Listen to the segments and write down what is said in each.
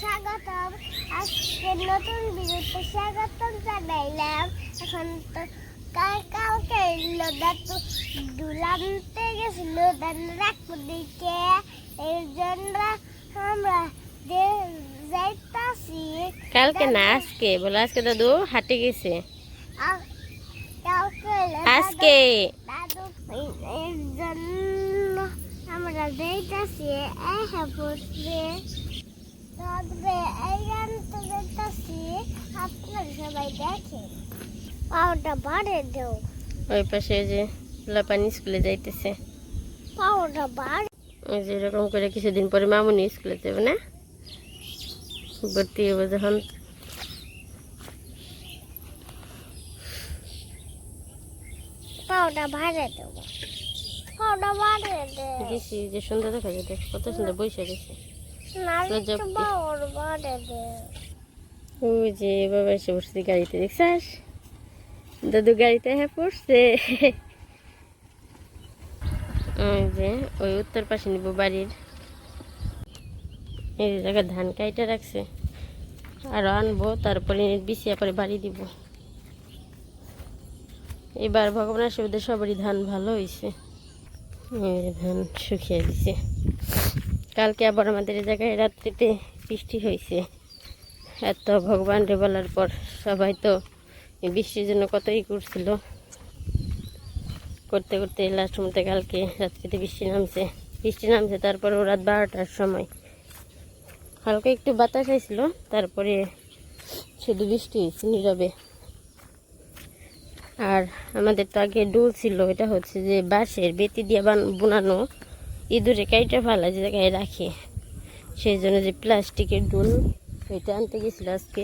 স্বাগতম। আজকে নতুন ভিডিওতে স্বাগতম জানাইলাম। এখন তো কাল কালকে লোদা তো দুলামতে গেছিল রাখব দিকে এই জন্য আমরা যাইতাছি কালকে না আজকে? বলো আজকে দাদু হাটে গেছে? আজকে? দাদু এর জন্য আমরা যাইতাছি এই হাপুসে তবে এই গানটা যাইতাছি আপনারা সবাই দেখেন। পাওটা বাড়ে দেও। ওই পাশে যে লাপানি স্কুলে যাইতেছে। পাওটা বাড়ে ওই যে এরকম করে কিছুদিন পরে মামুনি স্কুলে যাবে না? ভর্তি হব যখন। পাওটা বাড়ে দেও। পাওটা বাড়ে দে। গেছি যে সুন্দর দেখা যায় দেখ কত সুন্দর বসে গেছে ওই যে বাবা এসে পড়ছে গাড়িতে দেখছিস? দাদু গাড়িতে হ্যাঁ পড়ছে। ওই যে ওই উত্তর পাশে নিব বাড়ির। এই জায়গায় ধান কাইটা রাখছে। আর আনব তারপরে বিছিয়া পরে বাড়ি দিব। এবার ভগবানের সুবিধা সবারই ধান ভালো হয়েছে ধান শুকিয়ে দিছে। কালকে আবার আমাদের এই জায়গায় রাত্রিতে বৃষ্টি হয়েছে। এত ভগবান রে বলার পর সবাই তো বৃষ্টির জন্য কতই করছিল। করতে করতে লাস্ট মধ্যে কালকে রাত্রিতে বৃষ্টি নামছে। বৃষ্টি নামছে তারপরে রাত বারোটার সময়। হালকা একটু বাতাস আইছিল তারপরে শুধু বৃষ্টি হয়েছে নীরবে। আর আমাদের তো আগে ডুল ছিল, এটা হচ্ছে যে বাঁশের বেতি দিয়ে বান- বোনানো। ইঁদুরে কাইটা ফেলা যে জায়গায় রাখে। সেই জন্য যে প্লাস্টিকের ডুল ওইটা আনতে গেছিল আজকে।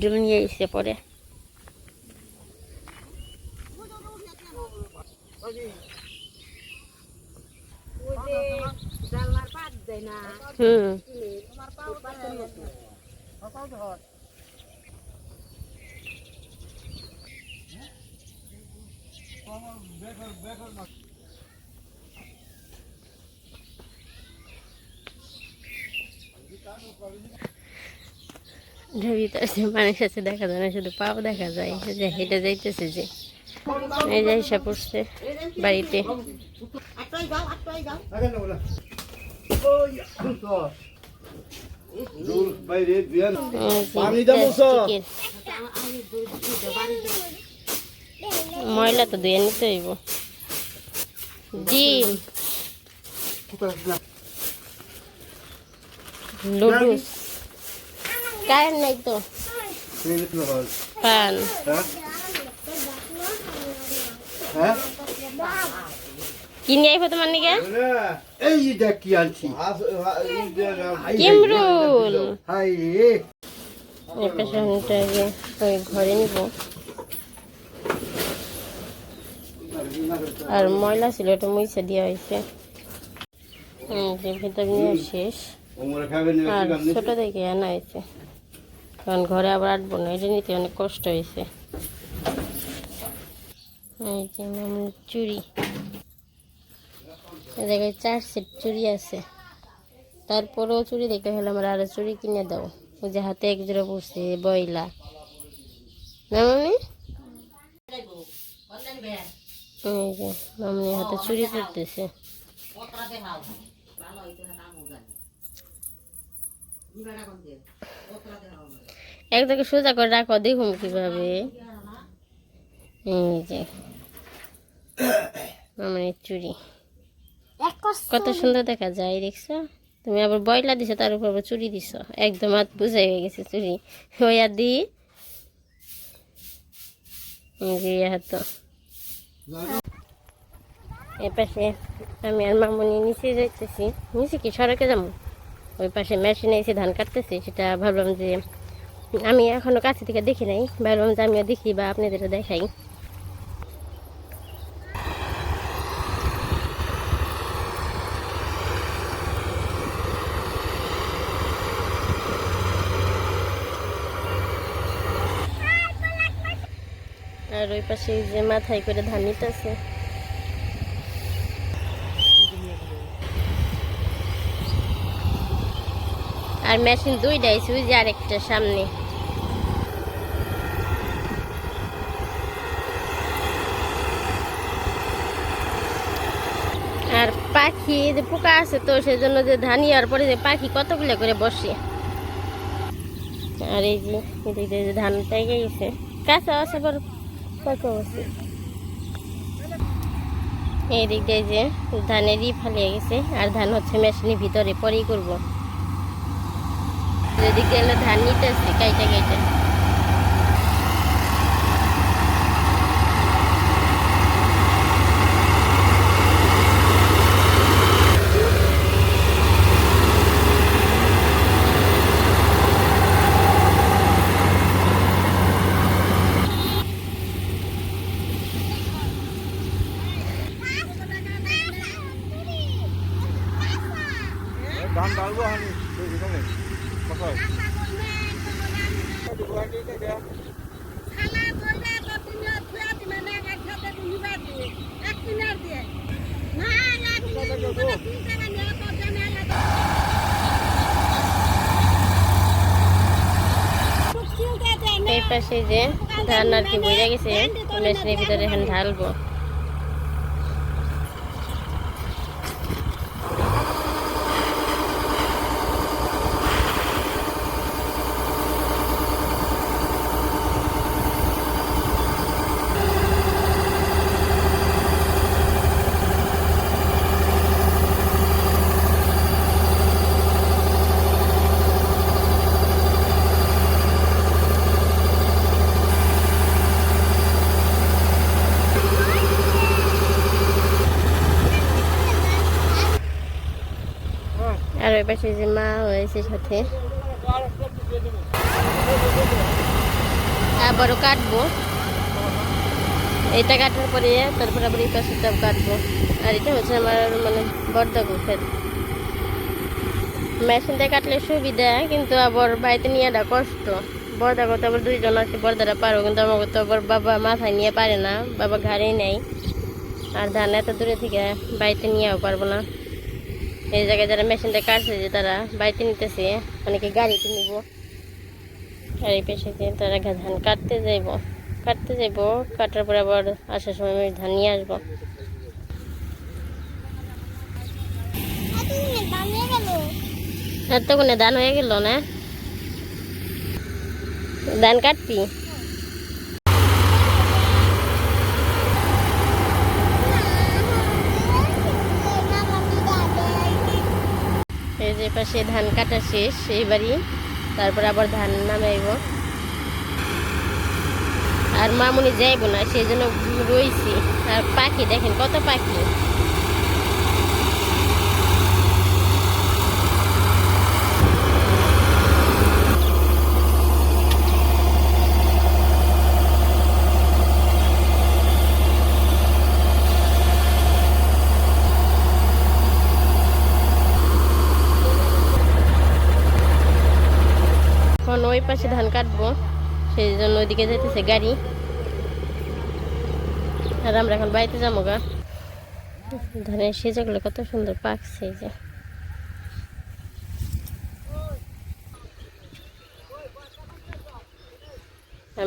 ডুল নিয়ে এসে পরে। হুম। ভিতরে যে মানুষ আছে দেখা যায় না শুধু পাও দেখা যায়। যে হেঁটে যাইতেছে যে। এই যে হিসাব পড়ছে বাড়িতে। ময়লা তো ধুয়ে নিতে হইব। ডিম লুডুস কারেন্ট নাই তো? পান হ্যাঁ কিনে আইব তোমার নিকে? এই দেখ কি আনছি কিমরুল। হাই রে এই পেছনটা যে ওই ঘরে নিব। আর ময়লা ছিল ওটা মুইছে দেওয়া হয়েছে। শেষ। আর ছোট দেখে আনা হয়েছে। কারণ ঘরে আবার আটবো না এটা নিতে অনেক কষ্ট হয়েছে। এই যে মামুর চুড়ি। এ জায়গায় চার সেট চুড়ি আছে। তারপরেও চুড়ি দেখতে হলে আমার আরও চুড়ি কিনে দাও ওই যে হাতে এক জোড়া পড়ছে বইলা। না মামি? এই যে মামনি হাতে চুড়ি পড়তেছে এক জায়গায় সোজা করে রাখো, দেখুন কীভাবে। এই যে চুড়ি। কত সুন্দর দেখা যায়, দেখছ? তুমি আবার বয়লা দিছো, তার উপর আবার চুড়ি দিছো। একদম হাত বুঝাই হয়ে গেছে চুড়ি। হইয়া দি। এই যে ইয়া হাত এপাশে আমি আর মামুনি নিচে যাইতেছি। নিচে কি সড়কে যাব? ওই পাশে মেশিনে এসে ধান কাটতেছি, সেটা ভাবলাম যে আমি এখনও কাছে থেকে দেখি নাই, ভাবলাম যে আমিও দেখি বা আপনাদেরও দেখাই। আর ওই পাশে যে মাথায় করে ধান নিতেছে। আর মেশিন দুইটাই সুইচ আর একটা সামনে। আর পাখি যে পোকা আছে তো সেই জন্য যে ধান ইয়ার পরে যে পাখি কতগুলো করে বসে। আর এই যে এদিকে যে ধান পেকে গেছে। কাঁচা আছে বড় পাকা আছে। এই দিক দিয়ে যে ধানেরই ফালিয়ে গেছে, আর ধান হচ্ছে মেশিনের ভিতরে পরেই করব। যেদিক এলো ধান নিতেছে কাইটা কাইটা ধান ডালবো আমি এখানে কোথায় এই পাশে যে ধান আর কি বইয়া গেছে মেশিনের ভিতরে এখন ঢালবো। ওই পাশে যে মা হয়েছে সাথে। আবারও কাটবো। এটা কাটার পরে তারপর আবার এই পাশেটা কাটবো। আর এটা হচ্ছে আমার মানে বর্দা গুফের। মেশিনটা কাটলে সুবিধা, কিন্তু আবার বাড়িতে নিয়েটা কষ্ট। বর্দা করতে আবার দুইজন আছে, বর্দারা পারো, কিন্তু আমাকে তো আবার বাবা মাথায় নিয়ে পারে না, বাবা ঘাড়েই নেই। আর ধান এত দূরে থেকে বাড়িতে নিয়েও পারব না। এই জায়গায় যারা মেশিনটা কাটছে যে তারা বাড়িতে নিতেছে। অনেকে গাড়িতে নিব। গাড়ি পেশে তারা ধান কাটতে যাইব। কাটতে যাইব, কাটার পরে আবার আসার সময় আমি ধান নিয়ে আসব। এতক্ষণে ধান হয়ে গেল না? ধান কাটবি? পাশে ধান কাটা শেষ, এইবারই। তারপর আবার ধান নামাইব। আর মামুনি যাইব না সেই জন্য রয়েছি আর পাখি দেখেন, কত পাখি এখন ওই পাশে ধান কাটবো, সেই জন্য ওইদিকে যেতেছে গাড়ি। আর আমরা এখন বাড়িতে যাব গা। ধানের সেজাগুলো কত সুন্দর পাকছে যে।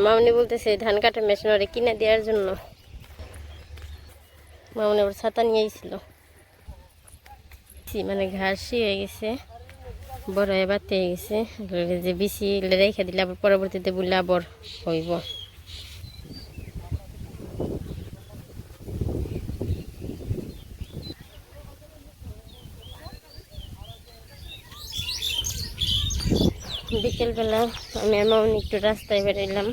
মামনি বলতেছে, ধান কাটা মেশিন ওরে কিনে দেওয়ার জন্য। মামনি ওর ছাতা নিয়ে এসেছিল মানে ঘাসই হয়ে গেছে। বড় বাড়তে হয়ে গেছে যে বেশি রেখে দিলে আবার পরবর্তীতে বললে আবার হইব। বিকেলবেলা আমি এমন একটু রাস্তায় বেরোলাম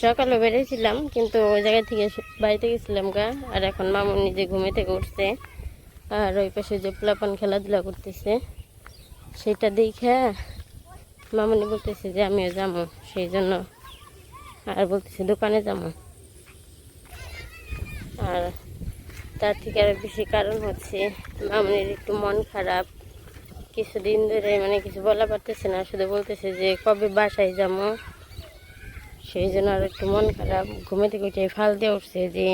সকালে বেরিয়েছিলাম কিন্তু ওই জায়গা থেকে বাড়িতে গেছিলাম গা, আর এখন মামুন নিজে ঘুমে থেকে উঠছে, আর ওই পাশে যে প্লাপান খেলাধুলা করতেছে। সেটা দেখে মামনি বলতেছে যে আমিও যাব সেই জন্য আর বলতেছে দোকানে যাব আর তার থেকে আরও বেশি কারণ হচ্ছে মামনির একটু মন খারাপ। কিছুদিন ধরে মানে কিছু বলা পারতেছে না, শুধু বলতেছে যে কবে বাসায় যাব সেই জন্য আর একটু মন খারাপ, ঘুমে থেকে উঠে ফাল দিয়ে উঠছে যে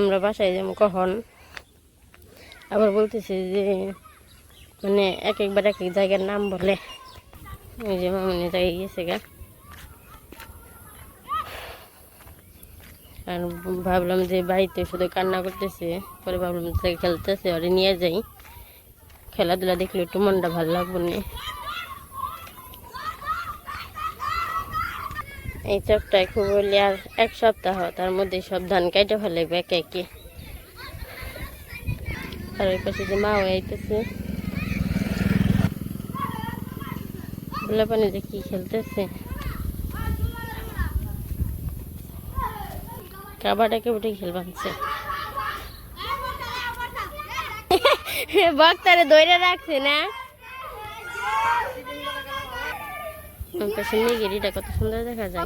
আমরা বাসায় যাব কখন? আবার বলতেছে যে মানে এক একবার এক এক জায়গার নাম বলে। ওই যে মামনি জায়গায় গেছে গা। আর ভাবলাম যে বাড়িতে শুধু কান্না করতেছে, পরে ভাবলাম যে খেলতেছে, ওরে নিয়ে যাই। খেলাধুলা দেখলে একটু মনটা ভালো লাগবে না। এই চকটায় খুব হলে আর এক সপ্তাহ, তার মধ্যে সব ধান কেটে ফেলে একে একে। আর ওই পাশে যে মাও আইতেছে। বলে পানি দেখি কি খেলতেছে? কাবাটাকে উঠে খেলবানছে বক্তারে দইরা রাখছে না? পাশে গিরিটা কত সুন্দর দেখা যায়।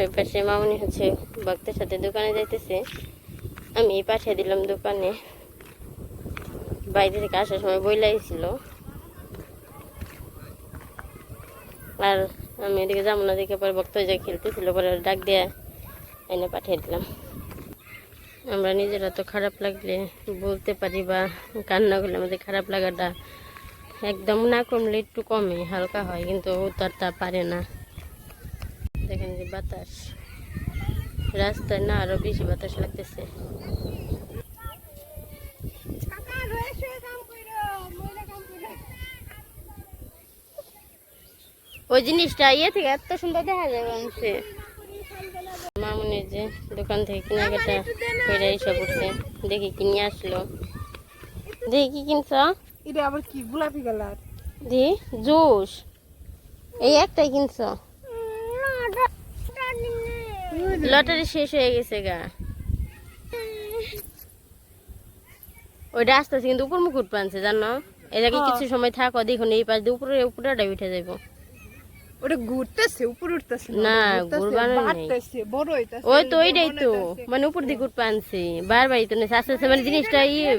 ওই পাশে মামনি হচ্ছে ভক্তের সাথে দোকানে যাইতেছে। আমি এই পাঠিয়ে দিলাম দোকানে। বাইরে থেকে আসার সময় বইলাইছিল আর আমি এদিকে যাব না, দেখে পরে ভক্ত যা খেলতেছিল, পরে ডাক দিয়ে এনে পাঠিয়ে দিলাম। আমরা নিজেরা তো খারাপ লাগলে বলতে পারি বা কান্না করলে আমাদের খারাপ লাগাটা একদম না কমলে একটু কমে, হালকা হয়, কিন্তু ও তো আর তা পারে না। দেখেন যে বাতাস। রাস্তায় না আরও বেশি বাতাস লাগতেছে। ওই জিনিসটা ইয়ে থেকে এত সুন্দর দেখা যায় মানুষে মামুনি যে দোকান থেকে কেনাকাটা করে এসে পড়ছে। দেখি কি নিয়ে আসলো। দেখি কি কিনছ? এটা আবার কি গোলাপি কালার? দি জুস। এই একটাই কিনছ? লটারি শেষ হয়ে গেছে গা। ওইটা কিন্তু উপর মুকুট পানছে জানো? এই জায়গায় কিছু সময় থাকো দেখুন এই পাশ দিয়ে উপরে উঠে যাইব। ওটা ঘুরতেছে উপর উঠতেছে না, ঘুরবানো নেই। বড় হইতাছে ওই তো ওইটাই তো মানে উপর বারবারই তো নেই আস্তে আস্তে মানে জিনিসটা ইয়ে হয়ে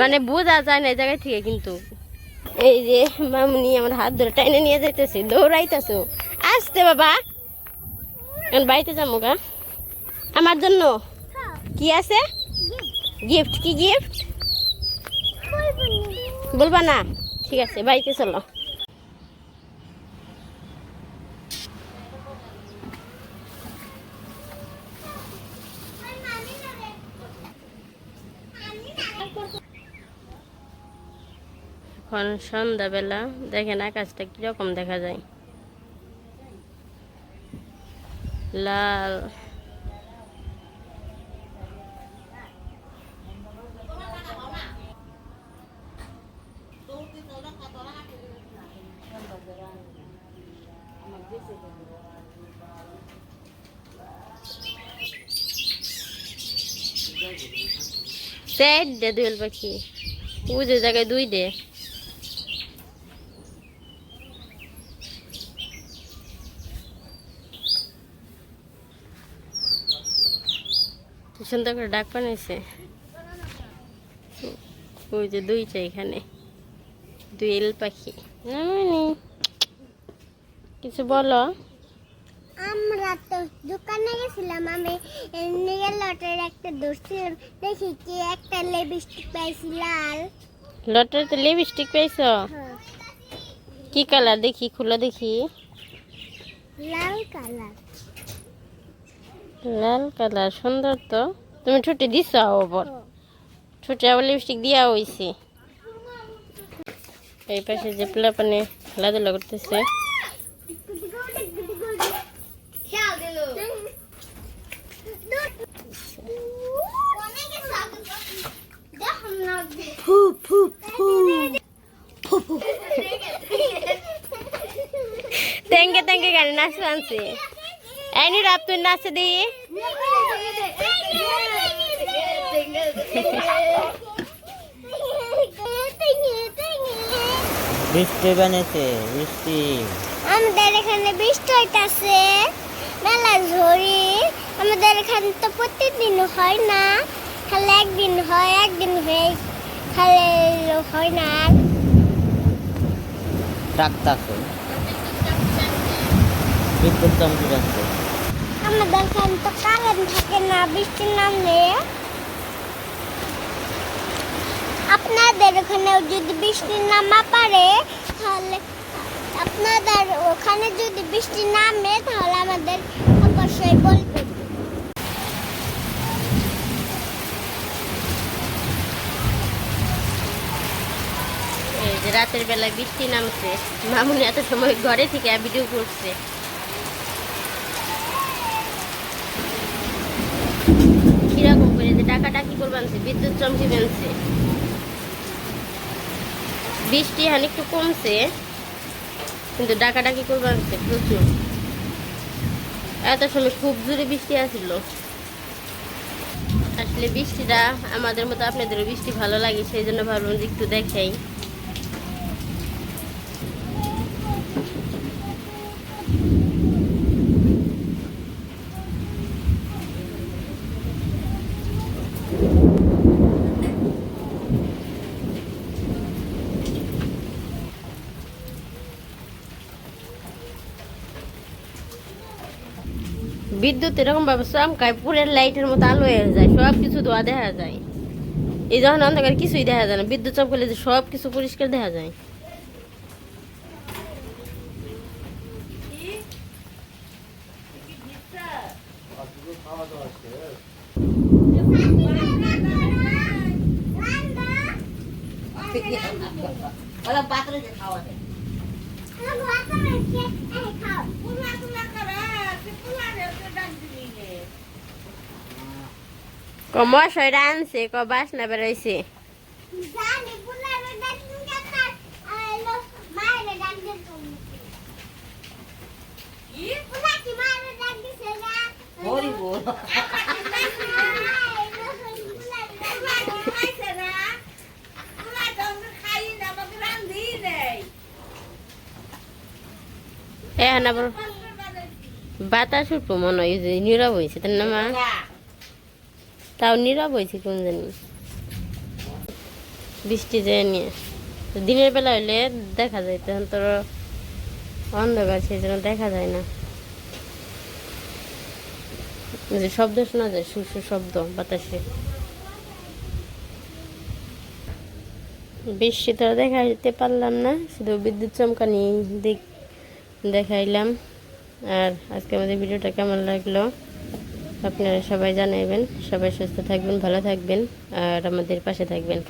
মানে বোঝা যায় না এই জায়গায় থেকে কিন্তু। এই যে মামনি আমার হাত ধরে টাইনে নিয়ে যাইতেছে দৌড়াইতেছো। আসতে বাবা এখন বাড়িতে যাব গা। আমার জন্য? কি আছে? গিফট কি গিফট বলবা না। ঠিক আছে বাড়িতে চলো। এখন সন্ধ্যাবেলা দেখেন আকাশটা কীরকম দেখা যায়। লাল চার দে দুয়েল পাখি উজে জায়গায় দুই দে সুন্দর করে ডাক বানাইছে। ওই যে দুইটা এখানে। দুয়েল পাখি। নামানি। কিছু বলো। আমরা তো দোকানে গেছিলাম আমি নিজের লটের একটা ধরছিলাম। দেখি কি একটা লিপস্টিক পাইছি লাল। লটারিতে লিপস্টিক পাইছো? হ্যাঁ, কি কালার দেখি খুলে দেখি। লাল কালার লাল কালার সুন্দর তো। তুমি ছুটি দিছ আবার? ছুটি আবার লিপস্টিক দিয়া হইছে। এই পাশে যে পোলাপানে খেলাধুলা করতেছে। ফু ফু গানে নাচ আনছে। এনি রাত তুই নাচে দি বৃষ্টি বানিয়েছে বৃষ্টি। আমাদের এখানে বৃষ্টি হইতাছে মেলা ঝড়ি। আমাদের এখানে তো প্রতিদিন হয় না খালি একদিন হয় একদিন হয়ে খালি হয় না। আর ডাকতাছে বিদ্যুৎ চমকি যাচ্ছে? আপনাদের ওখানে যদি নামা পারে, তাহলে আপনাদের ওখানে যদি বৃষ্টি নামে, তাহলে আমাদের অবশ্যই রাতের বেলায় বৃষ্টি নামছে। মামুনি এত সময় ঘরে থেকে ভিডিও করছে কীরকম করে যে টাকাটা কি করবে আনছে, বিদ্যুৎ চমকি বেনছে বৃষ্টি হানি একটু কমছে, কিন্তু ডাকাডাকি করে আনছে, প্রচুর। এত সময় খুব জোরে বৃষ্টি আসলো। আসলে বৃষ্টিটা আমাদের মতো আপনাদের বৃষ্টি ভালো লাগে, সেই জন্য ভাবলাম যে একটু দেখাই। বিদ্যুৎ এরকম ব্যবস্থা, আমি পুরের লাইটের মতো আলো হয়ে যায় সব কিছু ধোয়া দেখা যায়। এই যখন অন্ধকার কিছুই দেখা যায় না, বিদ্যুৎ চমকালে সব কিছু পরিষ্কার দেখা যায় ক মশাইরা আনছে ক বাসনা বেরোইছে জানি বুলারে ডাকিং কাকা আলো মায়ের ডাকিং তুমি ই বুলা কি মায়ের ডাকিং সে না? হরি বল। এখন আবার বাতাস উঠবো মনে হয় যে নীরব হয়েছে তার না মা? তাও নীরব হয়েছে কোন জানি। বৃষ্টি যায় নিয়ে। দিনের বেলা হইলে দেখা যায়, তখন তোর অন্ধকার, সেই জন্য দেখা যায় না। যে শব্দ শোনা যায় সুর শব্দ, বাতাসে। বৃষ্টি তো আর দেখাইতে পারলাম না, শুধু বিদ্যুৎ চমকানি দিক দেখাইলাম। আর আজকে আমাদের ভিডিওটা কেমন লাগল? আপনারা সবাই জানাইবেন সবাই সুস্থ থাকবেন ভালো থাকবেন আর আমাদের পাশে থাকবেন।